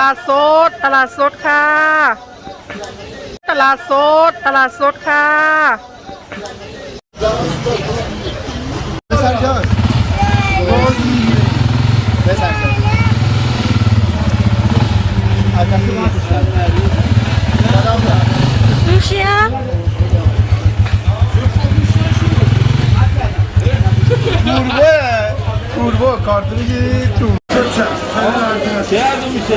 ลาดสด ตลาดสดค่ะ ตลาดสด ตลาดสดค่ะ Sercan. Ve Sercan. Arkası var. Selam ver. ลูเชีย Turbo. Turbo. Kartını gir. میشه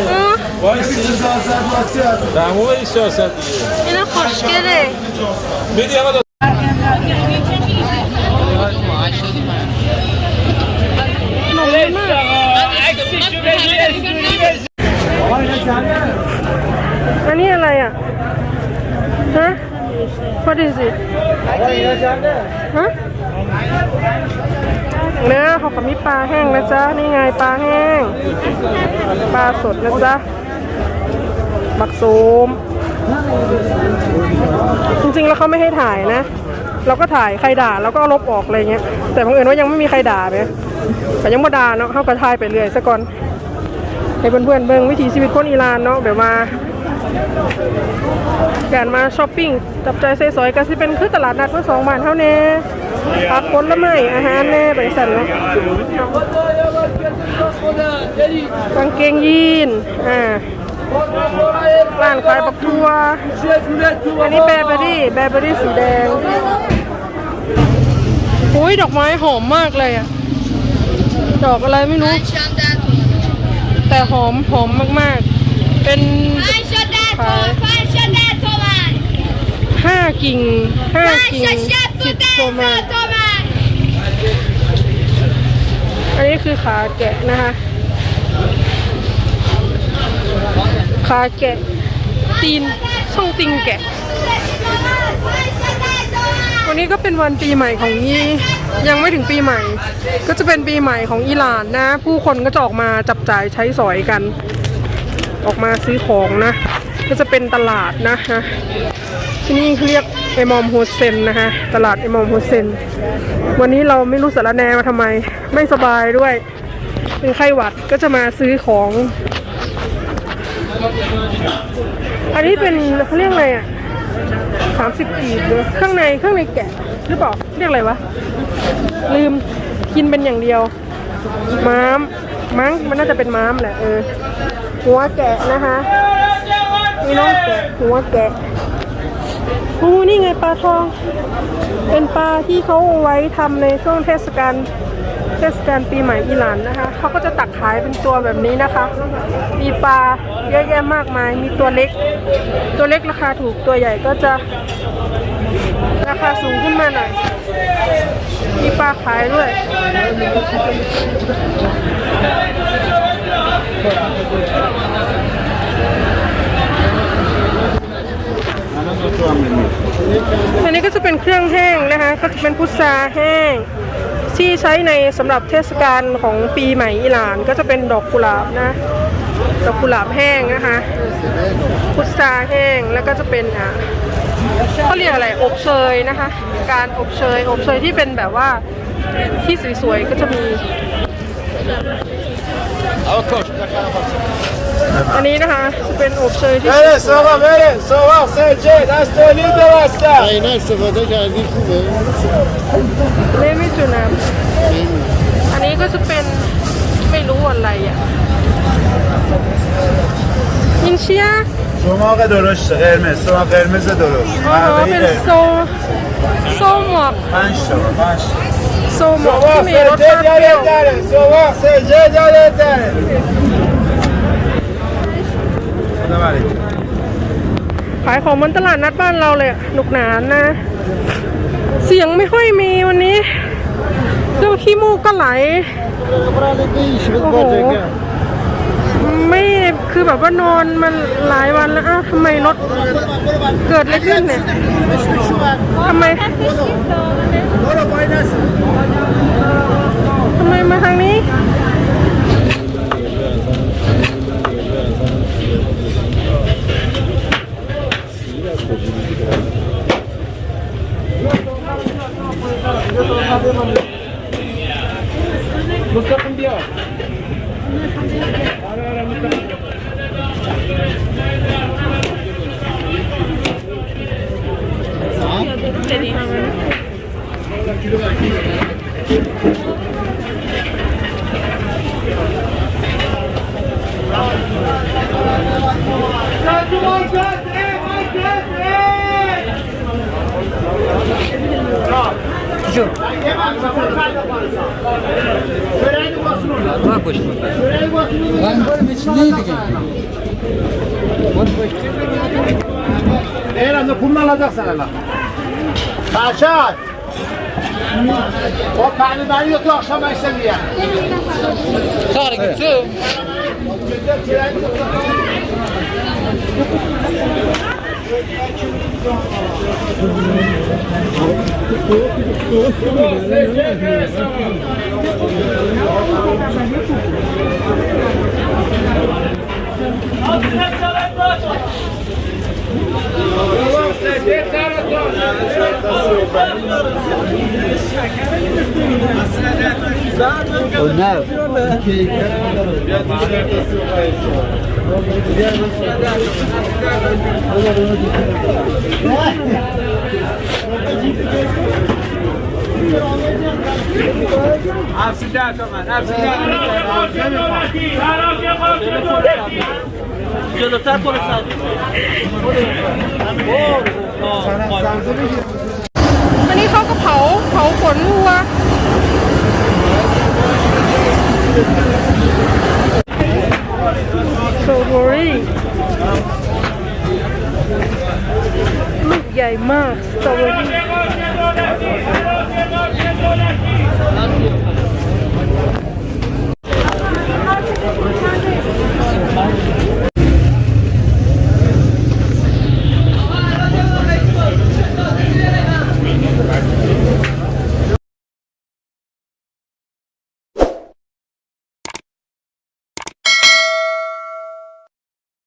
اینا خوشگله alaya? Huh? What is it? Huh? ะเนื้อเขาก็มีปลาแห้งนะจ๊ะ นี่ไงปลาแห้ง ปลาสดนะจ๊ะบักซูม จริงๆแล้วเขาไม่ให้ถ่ายนะ เราก็ถ่ายใครด่าเราก็เอาลบออกอะไรเงี้ย แต่บังเอิญว่ายังไม่มีใครด่าไหมแต่ยังม่ด่าเนาะเขาก็ถ่ายไปเรื่อยซะก่อนให้เพื่อนๆเบิ่งวิถีชีวิตคนอิหร่านเนาะแบบมาการมาช้อปปิ้งจับใจใส่สอยก็สิเป็นคือตลาดนัดเมื่อสองบาทเท่าแน่ ผักผลไม้อาหารแน่ไปสั่นเนาะกางเกงยีนอ่าร้านขายบักทัวอันนี้แบร์เบอรี่แบร์เบอรี่สีแดงโอ้ยดอกไม้หอมมากเลยอะดอกอะไรไม่รู้ แต่หอมหอมมากๆ เป็น Fai Jodeto, fai Jodeto, mano. ห้ากิ่งห้า Fai กิ่ง Jodeto, สิบตัวมาอันนี้คือขาแกะนะคะ ขาแกะ ตีนช่องติงแกะ วันนี้ก็เป็นวันปีใหม่ของยี่ยังไม่ถึงปีใหม่ ก็จะเป็นปีใหม่ของอิหร่านนะ ผู้คนก็จะออกมาจับจ่ายใช้สอยกัน ออกมาซื้อของนะ ก็จะเป็นตลาดนะฮะที่นี่เรียก อมอมโฮเซนนะคะตลาดเอมอมโฮเซนวันนี้เราไม่รู้สารแนมาทำไม ไม่สบายด้วย เป็นไข้หวัดก็จะมาซื้อของ อันนี้เป็นเขาเรียกอะไรอะสามสิบกีบเลยข้างในข้างในแกะหรือเปล่าเรียกอะไรวะ ลืมกินเป็นอย่างเดียว ม้ามมั้งมันน่าจะเป็นม้ามแหละเออหัวแกะนะคะนี่น้องแกะหัวแกะ โอ้นี่ไงปลาทอง เป็นปลาที่เขาเอาไว้ทำในช่วงเทศกาลเทศกาลปีใหม่อิหร่านนะคะเขาก็จะตักขายเป็นตัวแบบนี้นะคะ มีปลาเยอะแยะมากมาย มีตัวเล็ก ตัวเล็กราคาถูกตัวใหญ่ก็จะราคาสูงขึ้นมาหน่อย มีปลาขายด้วย อันนี้ก็จะเป็นเครื่องแห้งนะคะ ก็จะเป็นพุทราแห้ง ที่ใช้ในสำหรับเทศกาลของปีใหม่อิหร่านก็จะเป็นดอกกุหลาบนะ ดอกกุหลาบแห้งนะคะ พุทราแห้งแล้วก็จะเป็นอะเขาเรียกอะไรอบเชยนะคะ การอบเชยอบเชยที่เป็นแบบว่าที่สวยๆก็จะมี อันนี้นะคะจะเป็นอบเชยที่ Verin soğuk verin. Soğuk Sercan. Dastoni de varsa. Aynen istifade geldi kube. เล่ไม่จุน้ำอันนี้ก็จะเป็นไม่รู้อะไรอ่ะยินเชีย Soğuk doroştu. Kırmızı. Soğuk kırmızı doroş. อ๋อ เป็นโซ โซหมวก Panç tava. Panç. โซหมวก Soğuk ที่มีรสชา Sercan ติเปรี้ยว yeter. Soğuk Sercan yeter. Ne var ya? ขายของบนตลาดนัดบ้านเราเลยหนุกหนานนะ เสียงไม่ค่อยมีวันนี้เรื่องขี้มูกก็ไหล Burada değişik Oho. olacak ya. ไม่คือแบบว่านอนมันหลายวันแล้วอ้าวทำไมรถเกิดอะไรขึ้นเนี่ยทำไม What's up in the air? Huh? Şu. Bak başına. Ben böyle meçhiliydi ki. Bak başına. Eğer anda kumunu alacaksın hala. Kaçar. O pehlivanı yok akşama istemiyor. Sarı gitsin. Thank you. Onlar Onlar อันนี้เขาก็เผาเผาขนวัวโซโบรี่ลูกใหญ่มากสตรอเบอรี่